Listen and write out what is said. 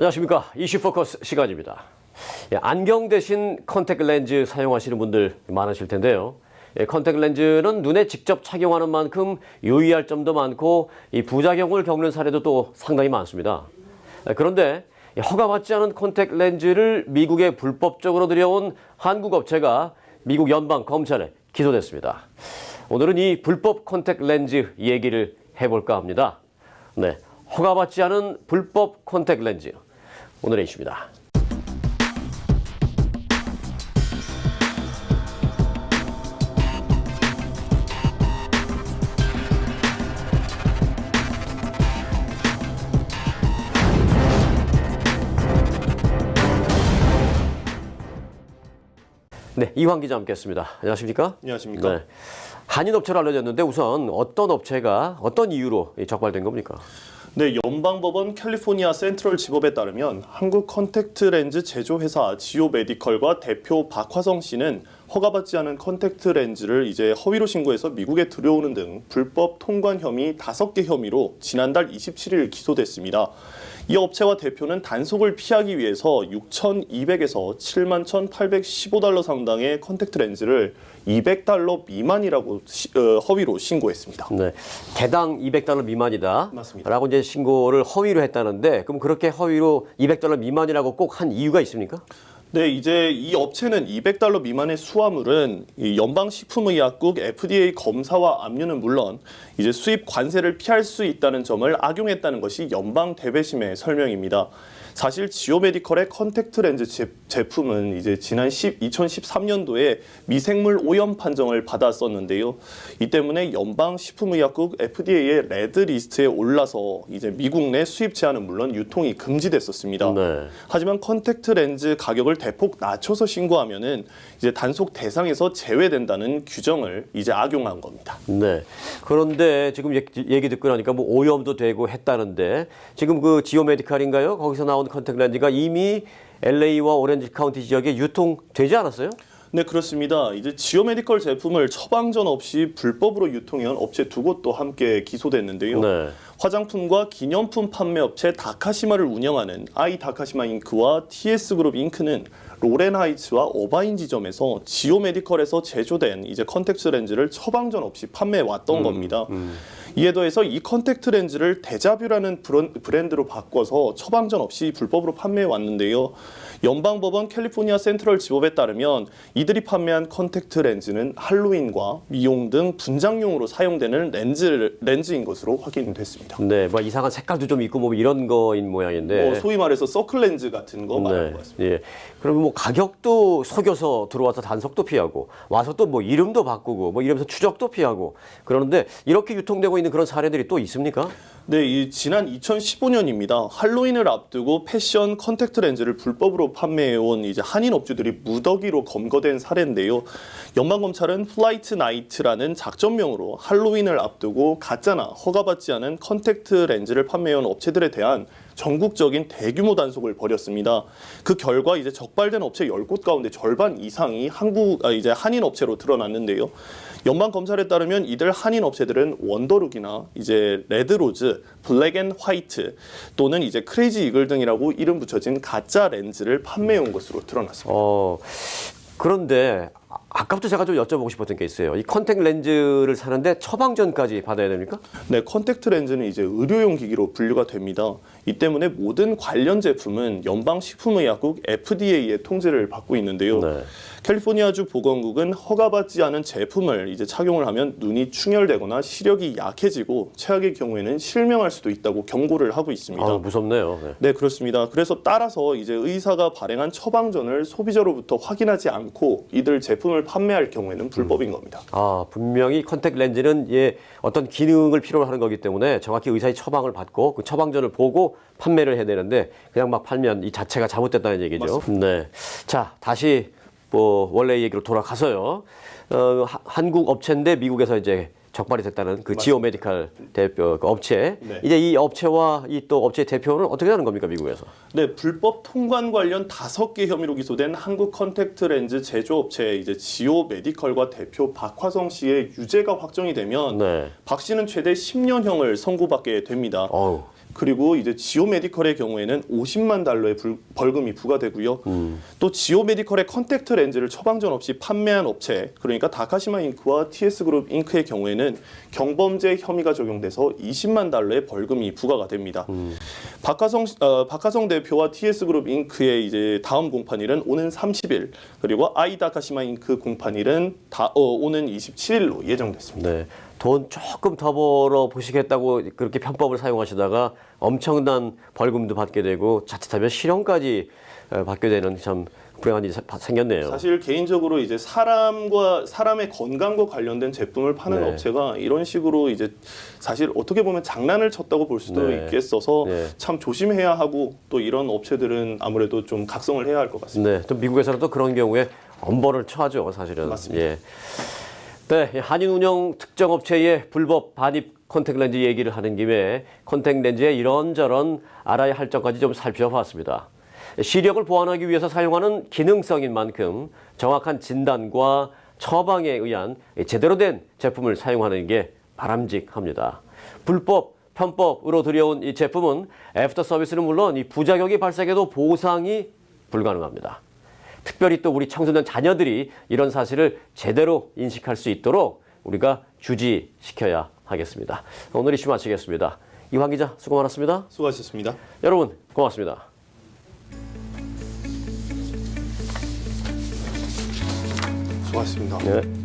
안녕하십니까 이슈 포커스 시간입니다. 예, 안경 대신 컨택 렌즈 사용하시는 분들 많으실 텐데요. 예, 컨택 렌즈는 눈에 직접 착용하는 만큼 유의할 점도 많고 이 부작용을 겪는 사례도 또 상당히 많습니다. 예, 그런데 이 허가받지 않은 컨택 렌즈를 미국에 불법적으로 들여온 한국 업체가 미국 연방 검찰에 기소됐습니다. 오늘은 이 불법 컨택 렌즈 얘기를 해볼까 합니다. 네, 허가받지 않은 불법 컨택 렌즈 오늘의 이슈입니다. 네, 이황 기자 함께했습니다. 안녕하십니까? 안녕하십니까? 네. 한인 업체로 알려졌는데 우선 어떤 업체가 어떤 이유로 이 적발된 겁니까? 네, 연방법원 캘리포니아 센트럴 지법에 따르면 한국 컨택트 렌즈 제조회사 지오 메디컬과 대표 박화성 씨는 허가받지 않은 컨택트 렌즈를 이제 허위로 신고해서 미국에 들여오는 등 불법 통관 혐의 5개 혐의로 지난달 27일 기소됐습니다. 이 업체와 대표는 단속을 피하기 위해서 6,200에서 7만 1,815달러 상당의 컨택트 렌즈를 200달러 미만이라고 시- 어, 허위로 신고했습니다. 네. 개당 200달러 미만이다. 맞습니다. 라고 이제 신고를 허위로 했다는데 그럼 그렇게 허위로 200달러 미만이라고 꼭 한 이유가 있습니까? 네, 이제 이 업체는 200달러 미만의 수화물은 이 연방식품의약국 FDA 검사와 압류는 물론 이제 수입 관세를 피할 수 있다는 점을 악용했다는 것이 연방 대배심의 설명입니다. 사실 지오메디컬의 컨택트 렌즈 제, 제품은 이제 지난 10, 2013년도에 미생물 오염 판정을 받았었는데요. 이 때문에 연방 식품의약국 FDA의 레드 리스트에 올라서 이제 미국 내 수입 제한은 물론 유통이 금지됐었습니다. 네. 하지만 컨택트 렌즈 가격을 대폭 낮춰서 신고하면은 이제 단속 대상에서 제외된다는 규정을 이제 악용한 겁니다. 네. 그런데 지금 얘기, 듣고 나니까 뭐 오염도 되고 했다는데 지금 그 지오 메디칼인가요? 거기서 나온 컨택 렌즈가 이미 LA와 오렌지 카운티 지역에 유통되지 않았어요? 네 그렇습니다. 이제 지오 메디컬 제품을 처방전 없이 불법으로 유통해온 업체 두 곳도 함께 기소됐는데요. 네. 화장품과 기념품 판매 업체 다카시마를 운영하는 아이 다카시마 잉크와 TS 그룹 잉크는 로렌하이츠와 어바인 지점에서 지오 메디컬에서 제조된 이제 컨택트 렌즈를 처방전 없이 판매해 왔던 겁니다. 이에 더해서 이 컨택트 렌즈를 데자뷰라는 브런- 브랜드로 바꿔서 처방전 없이 불법으로 판매해 왔는데요. 연방법원 캘리포니아 센트럴 지법에 따르면 이들이 판매한 컨택트 렌즈는 할로윈과 미용 등 분장용으로 사용되는 렌즈 렌즈인 것으로 확인됐습니다. 네. 뭐 이상한 색깔도 좀 있고 뭐 이런 거인 모양인데. 뭐 소위 말해서 서클 렌즈 같은 거 말하는 것 같습니다. 예. 그러면 뭐 가격도 속여서 들어와서 단속도 피하고 와서 또 뭐 이름도 바꾸고 뭐 이러면서 추적도 피하고 그러는데 이렇게 유통되고 있는 그런 사례들이 또 있습니까? 네, 이 지난 2015년입니다. 할로윈을 앞두고 패션 컨택트 렌즈를 불법으로 판매해온 이제 한인 업주들이 무더기로 검거된 사례인데요. 연방 검찰은 플라이트 나이트라는 작전명으로 할로윈을 앞두고 가짜나 허가받지 않은 컨택트 렌즈를 판매해온 업체들에 대한 전국적인 대규모 단속을 벌였습니다. 그 결과 이제 적발된 업체 10곳 가운데 절반 이상이 한국 아, 이제 한인 업체로 드러났는데요. 연방 검찰에 따르면 이들 한인 업체들은 원더룩이나 이제 레드로즈, 블랙앤 화이트 또는 이제 크레이지 이글 등이라고 이름 붙여진 가짜 렌즈를 판매해온 것으로 드러났습니다. 어. 그런데 아- 아까부터 제가 좀 여쭤보고 싶었던 게 있어요. 이 컨택 렌즈를 사는데 처방전까지 받아야 됩니까? 네, 컨택트 렌즈는 이제 의료용 기기로 분류가 됩니다. 이 때문에 모든 관련 제품은 연방식품의약국 FDA의 통제를 받고 있는데요. 네. 캘리포니아주 보건국은 허가받지 않은 제품을 이제 착용을 하면 눈이 충혈되거나 시력이 약해지고 최악의 경우에는 실명할 수도 있다고 경고를 하고 있습니다. 아, 무섭네요. 네. 네, 그렇습니다. 그래서 따라서 이제 의사가 발행한 처방전을 소비자로부터 확인하지 않고 이들 제품을 판매할 경우에는 불법인 겁니다. 아, 분명히 컨택 렌즈는 예, 어떤 기능을 필요로 하는 거기 때문에 정확히 의사의 처방을 받고 그 처방전을 보고 판매를 해야 되는데 그냥 막 팔면 이 자체가 잘못됐다는 얘기죠. 네. 자, 다시 뭐 원래 얘기로 돌아가서요. 어, 하- 한국 업체인데 미국에서 이제 적발이 됐다는 그 지오 메디칼 대표 그 업체. 네. 이제 이 업체와 이 또 업체 대표는 어떻게 하는 겁니까 미국에서? 네, 불법 통관 관련 다섯 개 혐의로 기소된 한국 컨택트 렌즈 제조업체 이제 지오 메디컬과 대표 박화성 씨의 유죄가 확정이 되면 네. 박 씨는 최대 10년형을 선고받게 됩니다. 어우. 그리고 이제 지오 메디컬의 경우에는 50만 달러의 불- 벌금이 부과되고요. 또 지오 메디컬의 컨택트 렌즈를 처방전 없이 판매한 업체, 그러니까 다카시마 잉크와 TS 그룹 잉크의 경우에는 경범죄 혐의가 적용돼서 20만 달러의 벌금이 부과가 됩니다. 박하성 어, 박하성 대표와 TS 그룹 잉크의 이제 다음 공판일은 오는 30일, 그리고 아이다카시마 잉크 공판일은 다, 어, 오는 27일로 예정됐습니다. 네. 돈 조금 더 벌어 보시겠다고 그렇게 편법을 사용하시다가 엄청난 벌금도 받게 되고 자칫하면 실형까지 어, 받게 되는 참 불행한 일이 사- 생겼네요. 사실 개인적으로 이제 사람과 사람의 건강과 관련된 제품을 파는 네. 업체가 이런 식으로 이제 사실 어떻게 보면 장난을 쳤다고 볼 수도 네. 있겠어서 네. 참 조심해야 하고 또 이런 업체들은 아무래도 좀 각성을 해야 할 것 같습니다. 네, 또 미국에서는 또 그런 경우에 엄벌을 처하죠, 사실은. 맞습니다. 예. 네, 이 한인 운영 특정 업체의 불법 반입 컨택 렌즈 얘기를 하는 김에 컨택 렌즈의 이런저런 알아야 할 점까지 좀 살펴봤습니다. 시력을 보완하기 위해서 사용하는 기능성인 만큼 정확한 진단과 처방에 의한 제대로 된 제품을 사용하는 게 바람직합니다. 불법, 편법으로 들여온 이 제품은 애프터 서비스는 물론 이 부작용이 발생해도 보상이 불가능합니다. 특별히 또 우리 청소년 자녀들이 이런 사실을 제대로 인식할 수 있도록 우리가 주지시켜야 하겠습니다. 오늘 이슈 마치겠습니다. 이황 기자 수고 많았습니다. 수고하셨습니다. 여러분 고맙습니다. 수고하셨습니다. 네.